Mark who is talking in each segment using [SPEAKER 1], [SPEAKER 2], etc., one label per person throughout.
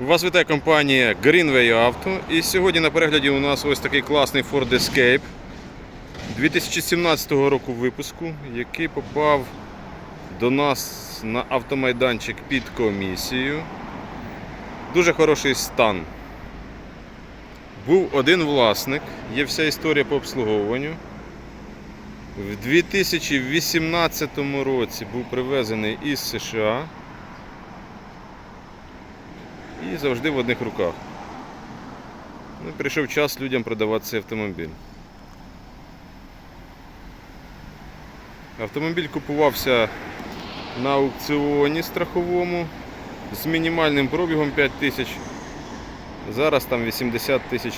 [SPEAKER 1] Вас вітає компанія Greenway Auto. І сьогодні на перегляді у нас ось такий класний Ford Escape 2017 року випуску, який попав до нас на автомайданчик під комісію. Дуже хороший стан. Був один власник, є вся історія по обслуговуванню. В 2018 році був привезений із США і завжди в одних руках. Ну, прийшов час людям продавати цей автомобіль. Автомобіль купувався на аукціоні страховому з мінімальним пробігом 5 тисяч. Зараз там 80 тисяч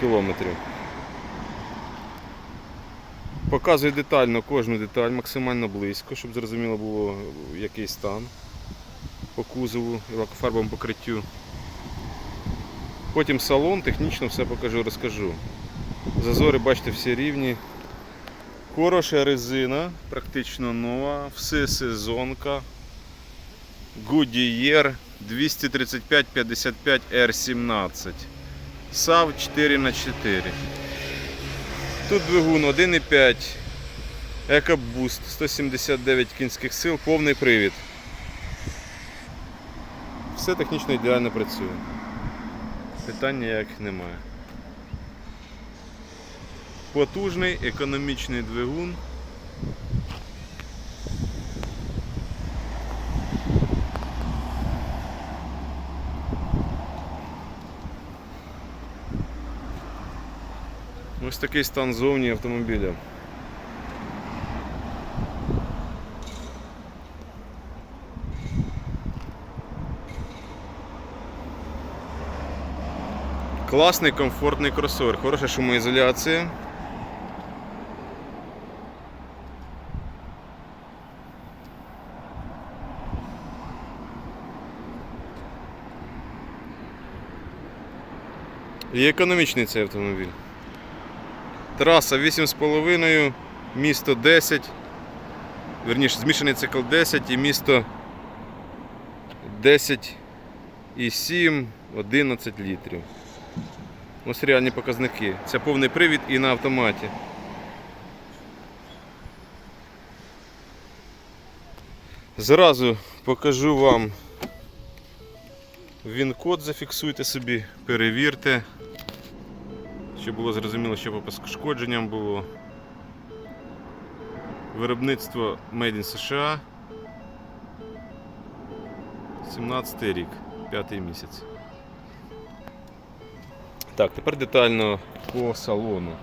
[SPEAKER 1] кілометрів. Показую детально кожну деталь, максимально близько, щоб зрозуміло було який стан по кузову і лакофарбовому покриттю. Потім салон, технічно все покажу, розкажу. Зазори, бачите, всі рівні. Хороша резина, практично нова, все сезонка. Goodyear 235-55 R17. SAV 4х4. Тут двигун 1,5. EcoBoost 179 кінських сил, повний привід. Все технічно ідеально працює. Питань ніяких немає. Потужний економічний двигун. Ось такий стан зовні автомобіля. Класний, комфортний кросовер, хороша шумоізоляція. І економічний цей автомобіль. Траса 8,5, місто 10, верніше змішаний цикл 10 і місто 10 і 7, 11 літрів. Ось реальні показники. Це повний привід і на автоматі. Зразу покажу вам він-код, зафіксуйте собі, перевірте, щоб було зрозуміло, що по пошкодженням було. Виробництво Made in США. 17 рік, п'ятий місяць. Так, тепер детально по салону.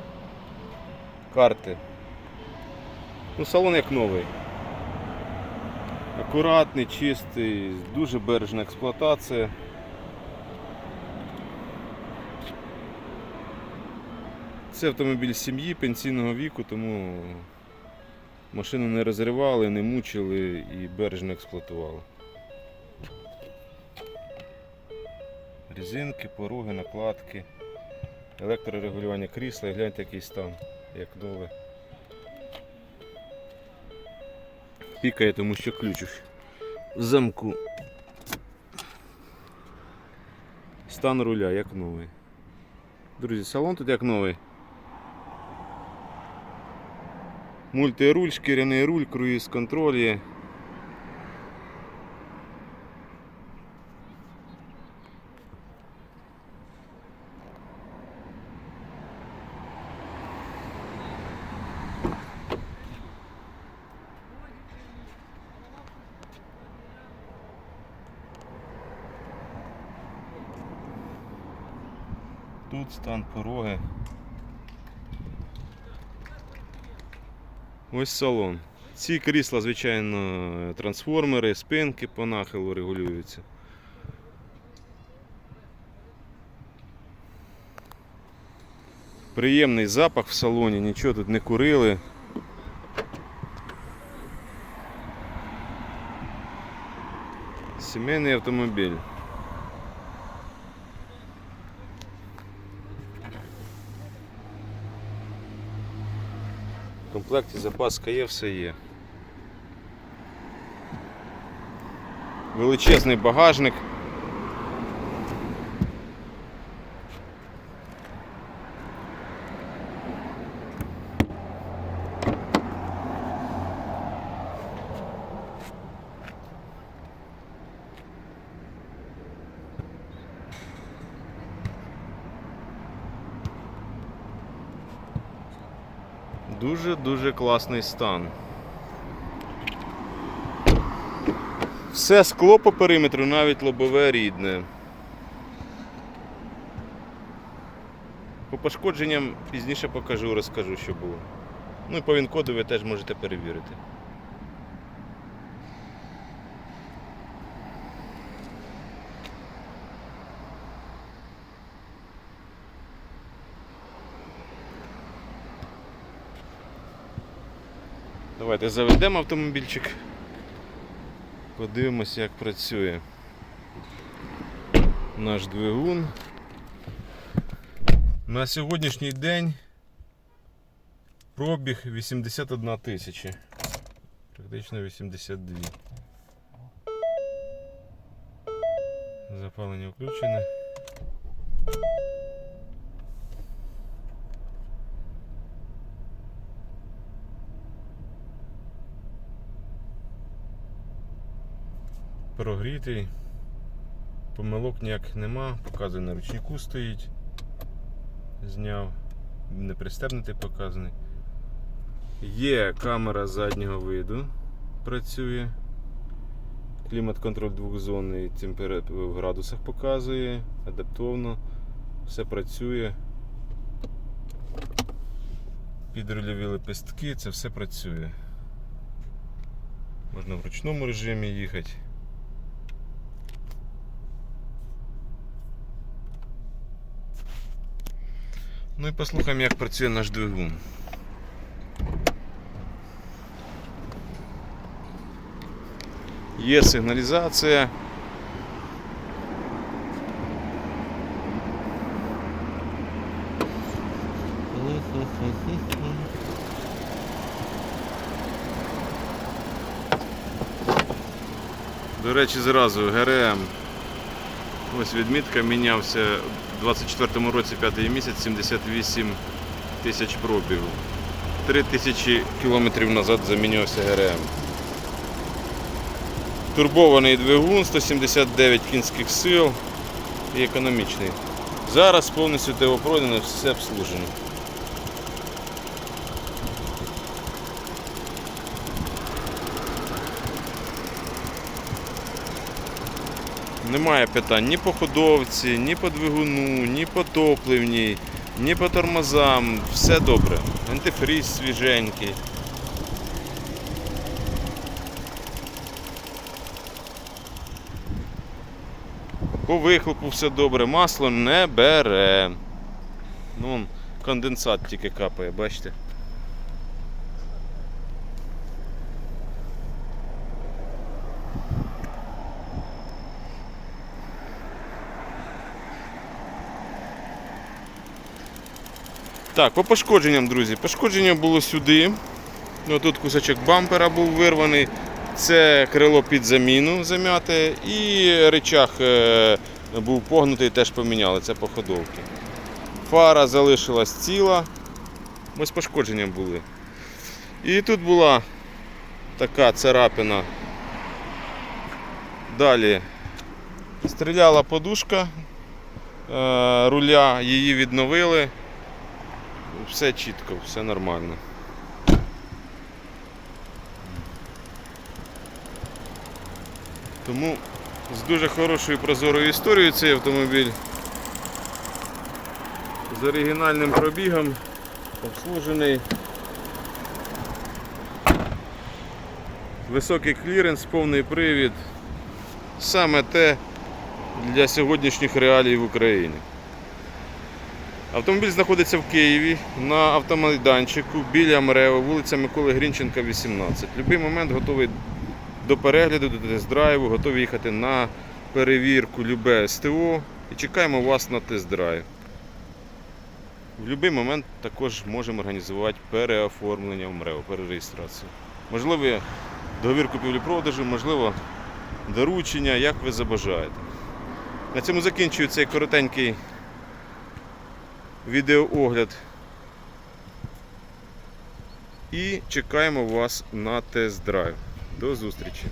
[SPEAKER 1] Карти. Ну, салон як новий. Акуратний, чистий, дуже бережна експлуатація. Це автомобіль сім'ї пенсійного віку, тому машину не розривали, не мучили і бережно експлуатували. Резинки, пороги, накладки, електрорегулювання крісла гляньте який стан, як нове. Пікає, тому що ключ в замку. Стан руля як новий. Друзі, салон тут як новий. Мультируль, шкіряний руль, круїз контроль є. Тут стан пороги. Ось салон. Ці крісла, звичайно, трансформери, спинки по нахилу регулюються. Приємний запах в салоні, нічого тут не курили. Сімейний автомобіль. Комплекті запаска є, все є. Величезний багажник. Дуже-дуже класний стан. Все скло по периметру, навіть лобове рідне. По пошкодженням пізніше покажу, розкажу, що було. Ну і по він-коду ви теж можете перевірити. Давайте заведемо автомобільчик. Подивимося, як працює наш двигун. На сьогоднішній день пробіг 81 тисяча. Практично 82. Запалення включене. Прогрітий. Помилок ніяк нема, показує на ручнику стоїть. Зняв, не пристебнутий показаний. Є камера заднього виду, працює. Клімат-контроль двохзонний, в градусах показує, адаптовано, все працює. Підрульові лепестки, це все працює. Можна в ручному режимі їхати. Ну і послухаємо, як працює наш двигун. Є сигналізація. До речі, зразу ГРМ. Ось відмітка мінявся 24-му році, п'ятий місяць, 78 тисяч пробігу. 3 тисячі кілометрів назад замінювався ГРМ. Турбований двигун, 179 кінських сил і економічний. Зараз повністю ТО пройдено, все обслужено. Немає питань ні по ходовці, ні по двигуну, ні по топливній, ні по тормозам. Все добре. Антифріз свіженький. По вихлопу все добре, масло не бере. Ну, конденсат тільки капає, бачите? Так, по пошкодженням, друзі. Пошкодження було сюди. Ну, тут кусочок бампера був вирваний. Це крило під заміну зам'яте і речах е, був погнутий, теж поміняли, це по ходовці. Фара залишилась ціла. Ось пошкодження були. І тут була така царапина. Далі стріляла подушка е, руля, її відновили. Все чітко, все нормально. Тому з дуже хорошою прозорою історією цей автомобіль. З оригінальним пробігом, обслужений. Високий кліренс, повний привід. Саме те для сьогоднішніх реалій в Україні. Автомобіль знаходиться в Києві на автомайданчику біля МРЕО, вулиця Миколи Грінченка, 18. В будь-який момент готовий до перегляду, до тест-драйву, готові їхати на перевірку любе СТО і чекаємо вас на тест-драйв. В будь-який момент також можемо організувати переоформлення в МРЕО, перереєстрацію. Можливо, договір купівлі-продажу, можливо, доручення, як ви забажаєте. На цьому закінчую цей коротенький відеоогляд. І чекаємо вас на тест-драйв. До зустрічі!